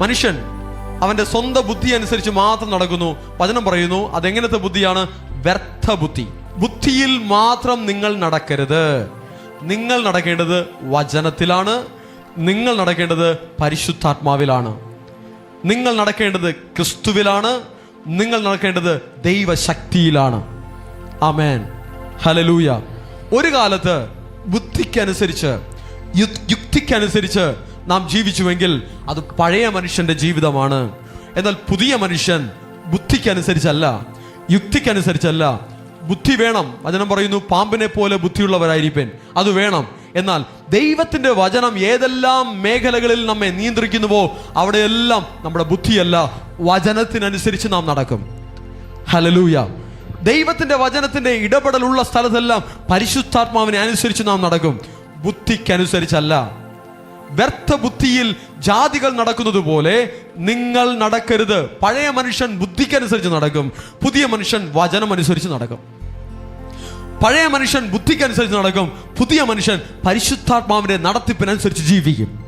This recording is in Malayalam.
മനുഷ്യൻ അവന്റെ സ്വന്തം ബുദ്ധി അനുസരിച്ച് മാത്രം നടക്കുന്നു. വചനം പറയുന്നു അതെങ്ങനത്തെ ബുദ്ധിയാണ്? വ്യർത്ഥ ബുദ്ധി ബുദ്ധിയിൽ മാത്രം നിങ്ങൾ നടക്കരുത്. നിങ്ങൾ നടക്കേണ്ടത് വചനത്തിലാണ്. നിങ്ങൾ നടക്കേണ്ടത് പരിശുദ്ധാത്മാവിലാണ്. നിങ്ങൾ നടക്കേണ്ടത് ക്രിസ്തുവിലാണ്. നിങ്ങൾ നടക്കേണ്ടത് ദൈവശക്തിയിലാണ്. അമേൻ ഹലലൂയ ഒരു കാലത്ത് ബുദ്ധിക്കനുസരിച്ച് യുക്തിക്കനുസരിച്ച് നാം ജീവിച്ചുവെങ്കിൽ അത് പഴയ മനുഷ്യന്റെ ജീവിതമാണ്. എന്നാൽ പുതിയ മനുഷ്യൻ ബുദ്ധിക്കനുസരിച്ചല്ല യുക്തിക്കനുസരിച്ചല്ല. ബുദ്ധി വേണം. വചനം പറയുന്നു പാമ്പിനെ പോലെ ബുദ്ധിയുള്ളവരായിരിപ്പൻ. അത് വേണം. എന്നാൽ ദൈവത്തിന്റെ വചനം ഏതെല്ലാം മേഖലകളിൽ നമ്മെ നിയന്ത്രിക്കുന്നുവോ അവിടെയെല്ലാം നമ്മുടെ ബുദ്ധിയല്ല. വചനത്തിനനുസരിച്ച് നാം നടക്കും. ഹലലൂയ ദൈവത്തിന്റെ വചനത്തിന്റെ ഇടപെടലുള്ള സ്ഥലത്തെല്ലാം പരിശുദ്ധാത്മാവിനെ അനുസരിച്ച് നാം നടക്കും. ബുദ്ധിക്കനുസരിച്ചല്ല. വ്യർത്ഥ ബുദ്ധിയിൽ ജാതികൾ നടക്കുന്നത് പോലെ നിങ്ങൾ നടക്കരുത്. പഴയ മനുഷ്യൻ ബുദ്ധിക്കനുസരിച്ച് നടക്കും. പുതിയ മനുഷ്യൻ വചനമനുസരിച്ച് നടക്കും. പഴയ മനുഷ്യൻ ബുദ്ധിക്കനുസരിച്ച് നടക്കും. പുതിയ മനുഷ്യൻ പരിശുദ്ധാത്മാവിന്റെ നടത്തിപ്പിനനുസരിച്ച് ജീവിക്കും.